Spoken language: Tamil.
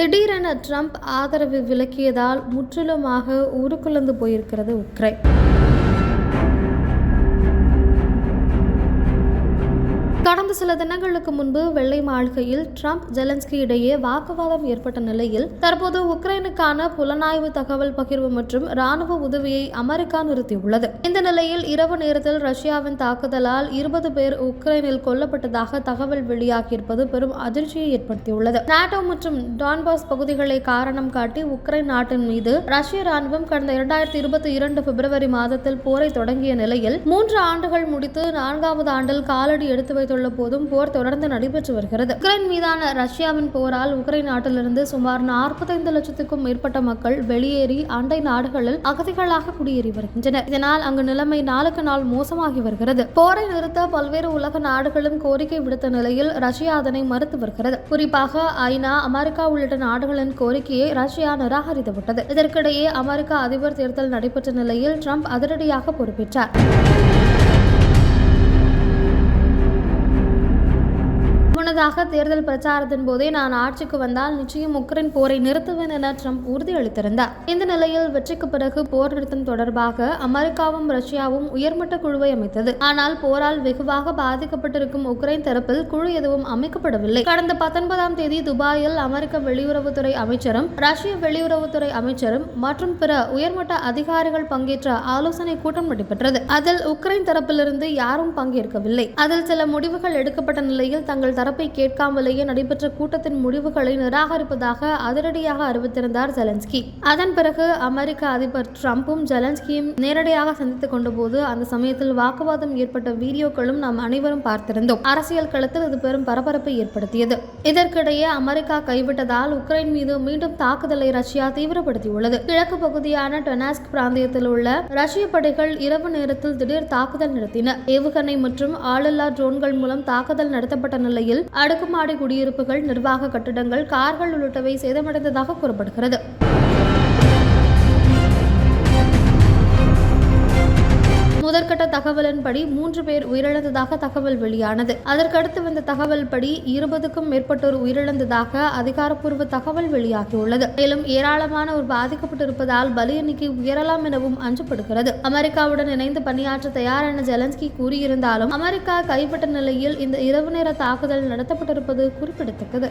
திடீரென ட்ரம்ப் ஆதரவு விலக்கியதால் முற்றிலுமாக உருக்குலைந்து போயிருக்கிறது உக்ரைன். கடந்த சில தினங்களுக்கு முன்பு வெள்ளை மாளிகையில் ட்ரம்ப் ஜெலன்ஸ்கி இடையே வாக்குவாதம் ஏற்பட்ட நிலையில் தற்போது உக்ரைனுக்கான புலனாய்வு தகவல் பகிர்வு மற்றும் ராணுவ உதவியை அமெரிக்கா நிறுத்தியுள்ளது. இந்த நிலையில் இரவு நேரத்தில் ரஷ்யாவின் தாக்குதலால் இருபது பேர் உக்ரைனில் கொல்லப்பட்டதாக தகவல் வெளியாகியிருப்பது பெரும் அதிர்ச்சியை ஏற்படுத்தியுள்ளது. நாட்டோ மற்றும் டான்பாஸ் பகுதிகளை காரணம் காட்டி உக்ரைன் நாட்டின் மீது ரஷ்ய ராணுவம் கடந்த இரண்டாயிரத்தி இருபத்தி இரண்டு பிப்ரவரி மாதத்தில் போரை தொடங்கிய நிலையில் மூன்று ஆண்டுகள் முடித்து நான்காவது ஆண்டில் காலடி எடுத்து வைத்து தெரிவித்துள்ள போதும் போர் தொடர்ந்து நடைபெற்று வருகிறது. உக்ரைன் மீதான ரஷ்யாவின் போரால் உக்ரைன் நாட்டிலிருந்து சுமார் நாற்பத்தைந்து லட்சத்துக்கும் மேற்பட்ட மக்கள் வெளியேறி அண்டை நாடுகளில் அகதிகளாக குடியேறி வருகின்றனர். இதனால் அங்கு நிலைமை நாளுக்கு நாள் மோசமாகி வருகிறது. போரை நிறுத்த பல்வேறு உலக நாடுகளும் கோரிக்கை விடுத்த நிலையில் ரஷ்யா அதனை மறுத்து வருகிறது. குறிப்பாக ஐநா அமெரிக்கா உள்ளிட்ட நாடுகளின் கோரிக்கையை ரஷ்யா நிராகரித்துவிட்டது இதற்கிடையே அமெரிக்க அதிபர் தேர்தல் நடைபெற்ற நிலையில் ட்ரம்ப் அதிரடியாக பொறுப்பேற்றார். முன்னதாக தேர்தல் பிரச்சாரத்தின் போதே நான் ஆட்சிக்கு வந்தால் நிச்சயம் உக்ரைன் போரை நிறுத்துவேன் என ட்ரம்ப் உறுதியளித்திருந்தார். இந்த நிலையில் வெற்றிக்கு பிறகு போர் நிறுத்தம் தொடர்பாக அமெரிக்காவும் ரஷ்யாவும் உயர்மட்ட குழுவை அமைத்தது. ஆனால் போரால் வெகுவாக பாதிக்கப்பட்டிருக்கும் உக்ரைன் தரப்பில் குழு எதுவும் அமைக்கப்படவில்லை. கடந்த பத்தொன்பதாம் தேதி துபாயில் அமெரிக்க வெளியுறவுத்துறை அமைச்சரும் ரஷ்ய வெளியுறவுத்துறை அமைச்சரும் மற்றும் பிற உயர்மட்ட அதிகாரிகள் பங்கேற்ற ஆலோசனை கூட்டம் நடைபெற்றது. அதில் உக்ரைன் தரப்பிலிருந்து யாரும் பங்கேற்கவில்லை. அதில் சில முடிவுகள் எடுக்கப்பட்ட நிலையில் தங்கள் தரப்பை கேட்காமலேயே நடைபெற்ற கூட்டத்தின் முடிவுகளை நிராகரிப்பதாக அதிரடியாக அறிவித்திருந்தார் ஜெலன்ஸ்கி. அதன் பிறகு அமெரிக்க அதிபர் ட்ரம்ப்பும் ஜெலன்ஸ்கியும் நேரடியாக சந்தித்துக் கொண்டபோது அந்த சமயத்தில் வாக்குவாதம் ஏற்பட்ட வீடியோக்களும் நாம் அனைவரும் பார்த்திருந்தோம். அரசியல் களத்தில் இது பெரும் பரபரப்பை ஏற்படுத்தியது. இதற்கிடையே அமெரிக்கா கைவிட்டதால் உக்ரைன் மீது மீண்டும் தாக்குதலை ரஷ்யா தீவிரப்படுத்தியுள்ளது. கிழக்கு பகுதியான டொனாஸ்க் பிராந்தியத்தில் உள்ள ரஷ்ய படைகள் இரவு நேரத்தில் திடீர் தாக்குதல் நடத்தின. ஏவுகணை மற்றும் ஆளில்லா ட்ரோன்கள் மூலம் தாக்குதல் நடத்தப்பட்ட நிலையில் அடுக்குமாடி குடியிருப்புகள் நிர்வாக கட்டிடங்கள் கார்கள் உள்ளிட்டவை சேதமடைந்ததாக கூறப்படுகிறது. தகவலின்படி மூன்று பேர் உயிரிழந்ததாக தகவல் வெளியானது. அதற்கடுத்து வந்த தகவல் படி இருபதுக்கும் மேற்பட்டோர் உயிரிழந்ததாக அதிகாரப்பூர்வ தகவல் வெளியாகியுள்ளது. மேலும் ஏராளமானோர் பாதிக்கப்பட்டிருப்பதால் பலி எண்ணிக்கை உயரலாம் எனவும் அஞ்சப்படுகிறது. அமெரிக்காவுடன் இணைந்து பணியாற்ற தயார் என ஜெலன்ஸ்கி கூறியிருந்தாலும் அமெரிக்கா கைப்பட்ட நிலையில் இந்த இரவு நேர தாக்குதல் நடத்தப்பட்டிருப்பது குறிப்பிடத்தக்கது.